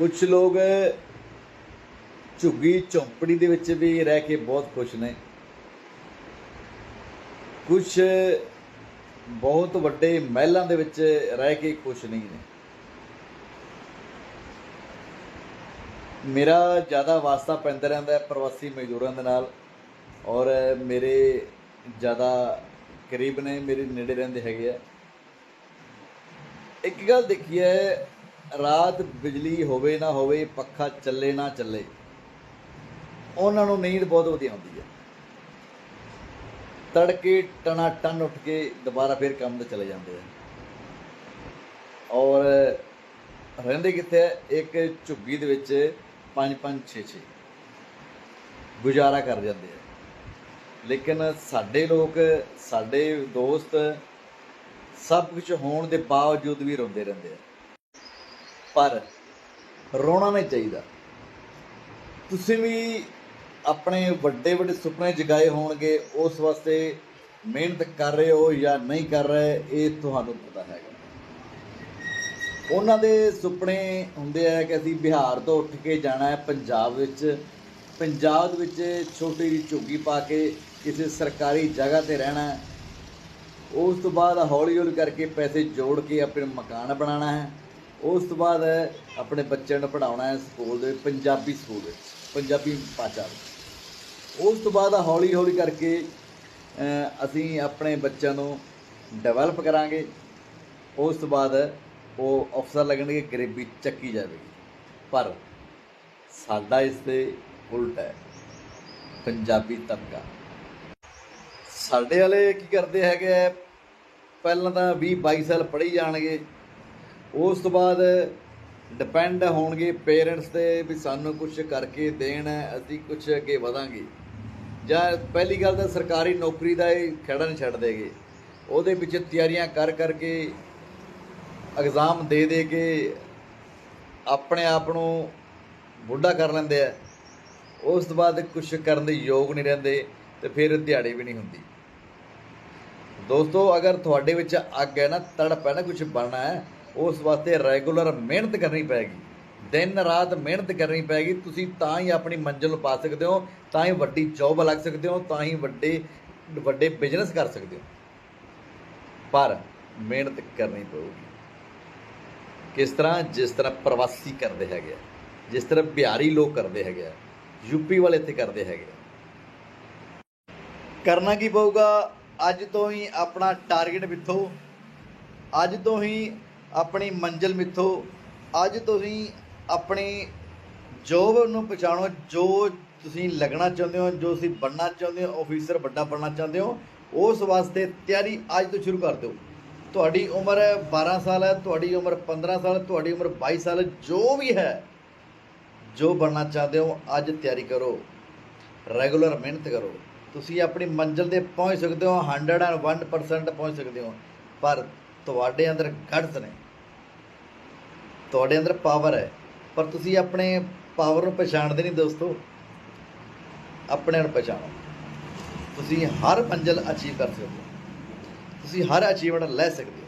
ਕੁਝ ਲੋਕ ਝੁੱਗੀ ਝੌਂਪੜੀ ਦੇ ਵਿੱਚ ਵੀ ਰਹਿ ਕੇ ਬਹੁਤ ਖੁਸ਼ ਨੇ। ਕੁਝ ਬਹੁਤ ਵੱਡੇ ਮਹਿਲਾਂ ਦੇ ਵਿੱਚ ਰਹਿ ਕੇ ਖੁਸ਼ ਨਹੀਂ ਨੇ। ਮੇਰਾ ਜ਼ਿਆਦਾ ਵਾਸਤਾ ਪੈਂਦਾ ਰਹਿੰਦਾ ਹੈ ਪ੍ਰਵਾਸੀ ਮਜ਼ਦੂਰਾਂ ਦੇ ਨਾਲ ਔਰ ਮੇਰੇ ਜ਼ਿਆਦਾ ਕਰੀਬ ਨੇ, ਮੇਰੇ ਨੇੜੇ ਰਹਿੰਦੇ ਹੈਗੇ ਆ। ਇੱਕ ਗੱਲ ਦੇਖੀਏ ਰਾਤ ਬਿਜਲੀ ਹੋਵੇ ਨਾ ਹੋਵੇ, ਪੱਖਾ ਚੱਲੇ ਨਾ ਚੱਲੇ, ਉਹਨਾਂ ਨੂੰ ਨੀਂਦ ਬਹੁਤ ਵਧੀਆ ਆਉਂਦੀ ਹੈ। ਤੜਕੇ ਟਣਾ ਟਨ ਉੱਠ ਕੇ ਦੁਬਾਰਾ ਫਿਰ ਕੰਮ ਤੇ ਚਲੇ ਜਾਂਦੇ ਆ। ਔਰ ਰਹਿੰਦੇ ਕਿੱਥੇ ਹੈ ਇੱਕ ਝੁੱਗੀ ਦੇ ਵਿੱਚ 5 5 6 6 ਗੁਜ਼ਾਰਾ ਕਰ ਜਾਂਦੇ ਆ। ਲੇਕਿਨ ਸਾਡੇ ਲੋਕ, ਸਾਡੇ ਦੋਸਤ ਸਭ ਕੁਝ ਹੋਣ ਦੇ ਬਾਵਜੂਦ ਵੀ ਰੋਂਦੇ ਰਹਿੰਦੇ ਆ। ਪਰ ਰੋਣਾ ਨਹੀਂ ਚਾਹੀਦਾ। ਤੁਸੀਂ ਵੀ ਆਪਣੇ ਵੱਡੇ ਵੱਡੇ ਸੁਪਨੇ ਜਗਾਏ ਹੋਣਗੇ, ਉਸ ਵਾਸਤੇ ਮਿਹਨਤ ਕਰ ਰਹੇ ਹੋ ਜਾਂ ਨਹੀਂ ਕਰ ਰਹੇ, ਇਹ ਤੁਹਾਨੂੰ ਪਤਾ ਹੈਗਾ। ਉਹਨਾਂ ਦੇ ਸੁਪਨੇ ਹੁੰਦੇ ਆ ਕਿ ਅਸੀਂ ਬਿਹਾਰ ਤੋਂ ਉੱਠ ਕੇ ਜਾਣਾ ਹੈ ਪੰਜਾਬ ਵਿੱਚ। ਪੰਜਾਬ ਦੇ ਵਿੱਚ ਛੋਟੀ ਜਿਹੀ ਝੁੱਗੀ ਪਾ ਕੇ ਕਿਸੇ ਸਰਕਾਰੀ ਜਗ੍ਹਾ ਤੇ ਰਹਿਣਾ ਹੈ। ਉਸ ਤੋਂ ਬਾਅਦ ਹੌਲੀ ਹੌਲੀ ਕਰਕੇ ਪੈਸੇ ਜੋੜ ਕੇ ਆਪਣੇ ਮਕਾਨ ਬਣਾਉਣਾ ਹੈ। ਉਸ ਤੋਂ ਬਾਅਦ ਆਪਣੇ ਬੱਚਿਆਂ ਨੂੰ ਪੜਾਉਣਾ ਹੈ ਸਕੂਲ ਦੇ ਪੰਜਾਬੀ ਸਕੂਲ ਵਿੱਚ ਪੰਜਾਬੀ ਭਾਸ਼ਾ ਵਿੱਚ ਉਸ ਤੋਂ ਬਾਅਦ ਹੌਲੀ ਹੌਲੀ ਕਰਕੇ ਅਸੀਂ ਆਪਣੇ ਬੱਚਿਆਂ ਨੂੰ ਡਿਵੈਲਪ ਕਰਾਂਗੇ। ਉਸ ਤੋਂ ਬਾਅਦ ਉਹ ਅਫਸਰ ਲੱਗਣਗੇ ਗਰੀਬੀ ਚੱਕੀ ਜਾਵੇਗੀ। ਪਰ ਸਾਡਾ ਇਸ ਤੇ ਉਲਟ ਹੈ ਪੰਜਾਬੀ ਤਬਕਾ। ਸਾਡੇ ਵਾਲੇ ਕੀ ਕਰਦੇ ਹੈਗੇ ਆ, ਪਹਿਲਾਂ ਤਾਂ 20 22 ਸਾਲ ਪੜ੍ਹੀ ਜਾਣਗੇ। ਉਸ ਤੋਂ ਬਾਅਦ ਡਿਪੈਂਡ ਹੋਣਗੇ ਪੇਰੈਂਟਸ ਤੇ ਵੀ ਸਾਨੂੰ ਕੁਝ ਕਰਕੇ ਦੇਣ, ਅਸੀਂ ਕੁਝ ਅੱਗੇ ਵਧਾਂਗੇ। ਜਾਂ ਪਹਿਲੀ ਗੱਲ ਤਾਂ ਸਰਕਾਰੀ ਨੌਕਰੀ ਦਾ ਇਹ ਖੜਾ ਨਹੀਂ ਛੱਡ ਦੇਗੇ ਉਹਦੇ ਵਿੱਚ ਤਿਆਰੀਆਂ ਕਰ ਕਰਕੇ ਐਗਜ਼ਾਮ ਦੇ ਦੇ ਕੇ ਆਪਣੇ ਆਪ ਨੂੰ ਬੁੱਢਾ ਕਰ ਲੈਂਦੇ ਆ। ਉਸ ਤੋਂ ਬਾਅਦ ਕੁਝ ਕਰਨ ਦੇ ਯੋਗ ਨਹੀਂ ਰਹਿੰਦੇ ਤੇ ਫਿਰ ਦਿਹਾੜੀ ਵੀ ਨਹੀਂ ਹੁੰਦੀ। ਦੋਸਤੋ, ਅਗਰ ਤੁਹਾਡੇ ਵਿੱਚ ਅੱਗ ਹੈ ਨਾ, ਤੜਪ ਹੈ ਨਾ ਕੁਝ ਬਣਨਾ ਹੈ ਉਸ ਵਾਸਤੇ ਰੈਗੂਲਰ ਮਿਹਨਤ ਕਰਨੀ ਪੈਗੀ। ਦਿਨ ਰਾਤ ਮਿਹਨਤ ਕਰਨੀ ਪੈਗੀ। ਤੁਸੀਂ ਤਾਂ ਹੀ ਆਪਣੀ ਮੰਜ਼ਿਲ ਨੂੰ ਪਾ ਸਕਦੇ ਹੋ, ਤਾਂ ਹੀ ਵੱਡੀ ਜੌਬ ਲੱਗ ਸਕਦੇ ਹੋ, ਤਾਂ ਹੀ ਵੱਡੇ ਵੱਡੇ ਬਿਜ਼ਨਸ ਕਰ ਸਕਦੇ ਹੋ। ਪਰ ਮਿਹਨਤ ਕਰਨੀ ਪਊਗੀ। ਕਿਸ ਤਰ੍ਹਾਂ? ਜਿਸ ਤਰ੍ਹਾਂ ਪ੍ਰਵਾਸੀ ਕਰਦੇ ਹੈਗੇ ਆ, ਜਿਸ ਤਰ੍ਹਾਂ ਬਿਹਾਰੀ ਲੋਕ ਕਰਦੇ ਹੈਗੇ ਆ ਯੂਪੀ ਵਾਲੇ ਇੱਥੇ ਕਰਦੇ ਹੈਗੇ ਆ। ਕਰਨਾ ਕੀ ਪਊਗਾ? ਅੱਜ ਤੋਂ ਹੀ ਆਪਣਾ ਟਾਰਗੇਟ ਮਿੱਥੋ ਅੱਜ ਤੋਂ ਹੀ ਆਪਣੀ ਮੰਜ਼ਿਲ ਮਿੱਥੋ, ਅੱਜ ਤੁਸੀਂ ਆਪਣੀ ਜੋਬ ਨੂੰ ਪਛਾਣੋ, ਜੋ ਤੁਸੀਂ ਲੱਗਣਾ ਚਾਹੁੰਦੇ ਹੋ, ਜੋ ਤੁਸੀਂ ਬਣਨਾ ਚਾਹੁੰਦੇ ਹੋ ਆਫੀਸਰ ਵੱਡਾ ਬਣਨਾ ਚਾਹੁੰਦੇ ਹੋ, ਉਸ ਵਾਸਤੇ ਤਿਆਰੀ ਅੱਜ ਤੋਂ ਸ਼ੁਰੂ ਕਰ ਦਿਓ। ਤੁਹਾਡੀ ਉਮਰ 12 ਸਾਲ ਹੈ, ਤੁਹਾਡੀ ਉਮਰ 15 ਸਾਲ ਤੁਹਾਡੀ ਉਮਰ 22 ਸਾਲ ਜੋ ਵੀ ਹੈ, ਜੋ ਬਣਨਾ ਚਾਹਦੇ ਹੋ, ਅੱਜ ਤਿਆਰੀ ਕਰੋ। ਰੈਗੂਲਰ ਮਿਹਨਤ ਕਰੋ। ਤੁਸੀਂ ਆਪਣੀ ਮੰਜ਼ਿਲ ਤੇ ਪਹੁੰਚ ਸਕਦੇ ਹੋ 101% ਪਹੁੰਚ ਸਕਦੇ ਹੋ, ਪਰ ਤੁਹਾਡੇ ਅੰਦਰ ਗੜਸ ਨੇ। ਤੁਹਾਡੇ ਅੰਦਰ ਪਾਵਰ ਹੈ। ਪਰ ਤੁਸੀਂ ਆਪਣੇ ਪਾਵਰ ਨੂੰ ਪਛਾਣਦੇ ਨਹੀਂ ਦੋਸਤੋ। ਆਪਣੇ ਨੂੰ ਪਛਾਣੋ। ਤੁਸੀਂ ਹਰ ਮੰਜ਼ਿਲ ਅਚੀਵ ਕਰ ਸਕਦੇ ਹੋ। ਤੁਸੀਂ ਹਰ ਅਚੀਵਮੈਂਟ ਲੈ ਸਕਦੇ ਹੋ